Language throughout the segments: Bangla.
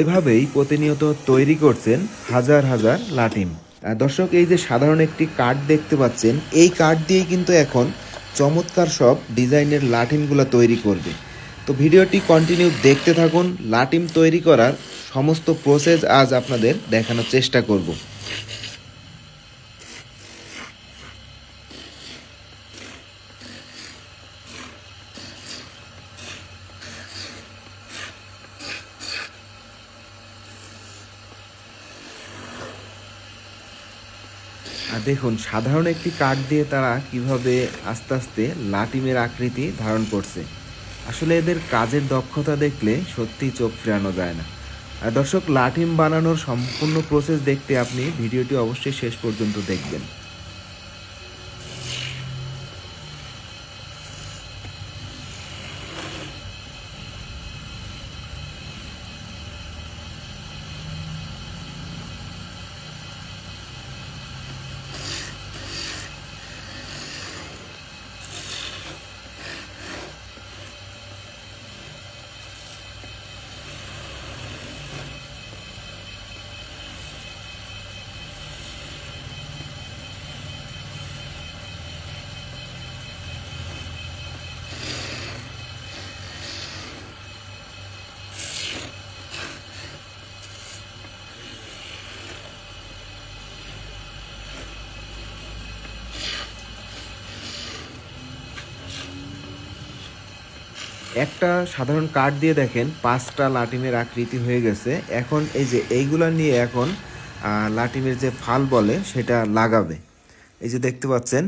এভাবেই প্রতিনিয়ত তৈরি করছেন হাজার হাজার লাটিম। দর্শক, এই যে সাধারণ একটি কাঠ দেখতে পাচ্ছেন, এই কাঠ দিয়েই কিন্তু এখন চমৎকার সব ডিজাইনের লাঠিমগুলো তৈরি করবে। তো ভিডিওটি কন্টিনিউ দেখতে থাকুন, লাটিম তৈরি করার সমস্ত প্রসেস আজ আপনাদের দেখানোর চেষ্টা করব। আর দেখুন, সাধারণ একটি কাঠ দিয়ে তারা কীভাবে আস্তে আস্তে লাটিমের আকৃতি ধারণ করছে। আসলে এদের কাজের দক্ষতা দেখলে সত্যি চোখ ফেরানো যায় না। আর দর্শক, লাটিম বানানোর সম্পূর্ণ প্রসেস দেখতে আপনি ভিডিওটি অবশ্যই শেষ পর্যন্ত দেখবেন। একটা সাধারণ কাঠ দিয়ে দেখেন, পাঁচটা লাটিমের আকৃতি হয়ে গেছে। এখন এই যে এইগুলা নিয়ে এখন লাটিমের যে ফাল বলে, সেটা লাগাবে। এই যে দেখতে পাচ্ছেন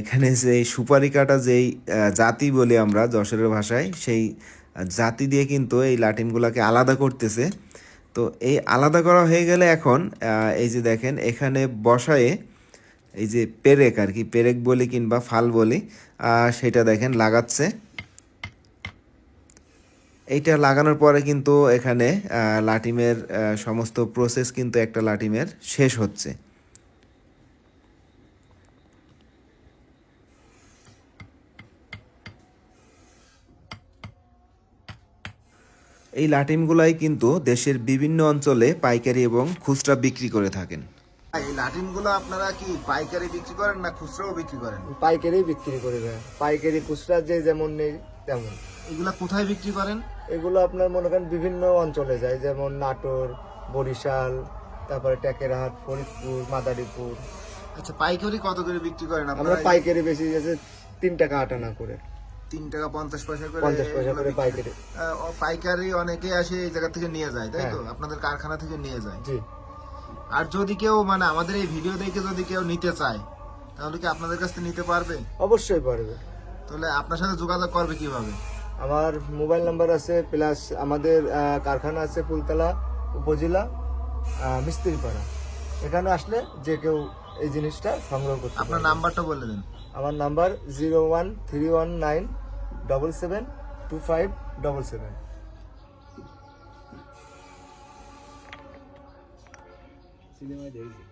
এখানে যে সুপারি কাটা যেই জাতি বলি আমরা যশোরের ভাষায়, সেই জাতি দিয়ে কিন্তু এই লাটিমগুলোকে আলাদা করতেছে। তো এই আলাদা করা হয়ে গেলে এখন এই যে দেখেন, এখানে বসায়ে, এই যে পেরেক আর কি, পেরেক বলি কিংবা ফাল বলি সেটা দেখেন লাগাচ্ছে। এইটা লাগানোর পরে কিন্তু এখানে আহ, লাটিমের সমস্ত প্রসেস কিন্তু একটা লাটিমের শেষ হচ্ছে। এই লাটিমগুলাই কিন্তু দেশের বিভিন্ন অঞ্চলে পাইকারি এবং খুচরা বিক্রি করে থাকেন। এই লাটিমগুলো আপনারা কি পাইকারি বিক্রি করেন না খুচরাও বিক্রি করেন? পাইকারি বিক্রি করে দেয় পাইকারি খুচরা যে যেমন নেই তেমন। এগুলা কোথায় বিক্রি করেন? এগুলো আপনার মনে করেন বিভিন্ন অঞ্চলে যায় যেমন নাটোর বরিশাল তারপরে টেকেরহাট ফরিদপুর মাদারীপুর। আচ্ছা পাইকারি কত করে বিক্রি করেন আমরা পাইকারি বেশি গেছে তিন টাকা আট আনা করে। তিন টাকা পঞ্চাশ পয়সা করে পঞ্চাশ পয়সা করে পাইকারি। পাইকারি অনেকে আসে এই জায়গা থেকে নিয়ে যায় তাই তো? হ্যাঁ। আপনাদের কারখানা থেকে নিয়ে যায়। জি। আর যদি কেউ মানে আমাদের এই ভিডিও দেখে যদি কেউ নিতে চায় তাহলে কি আপনাদের কাছ থেকে নিতে পারবে? অবশ্যই পারবে। তাহলে আপনার সাথে যোগাযোগ করবে কীভাবে? আমার মোবাইল নাম্বার আছে প্লাস আমাদের কারখানা আছে ফুলতলা উপজেলা মিস্ত্রিপাড়া। এখানে আসলে যে কেউ এই জিনিসটা সংগ্রহ করতে আপনার নাম্বারটা বলে দেন। আমার number zero one three one nine double seven two five double seven. সিনেমায় দেখেছি।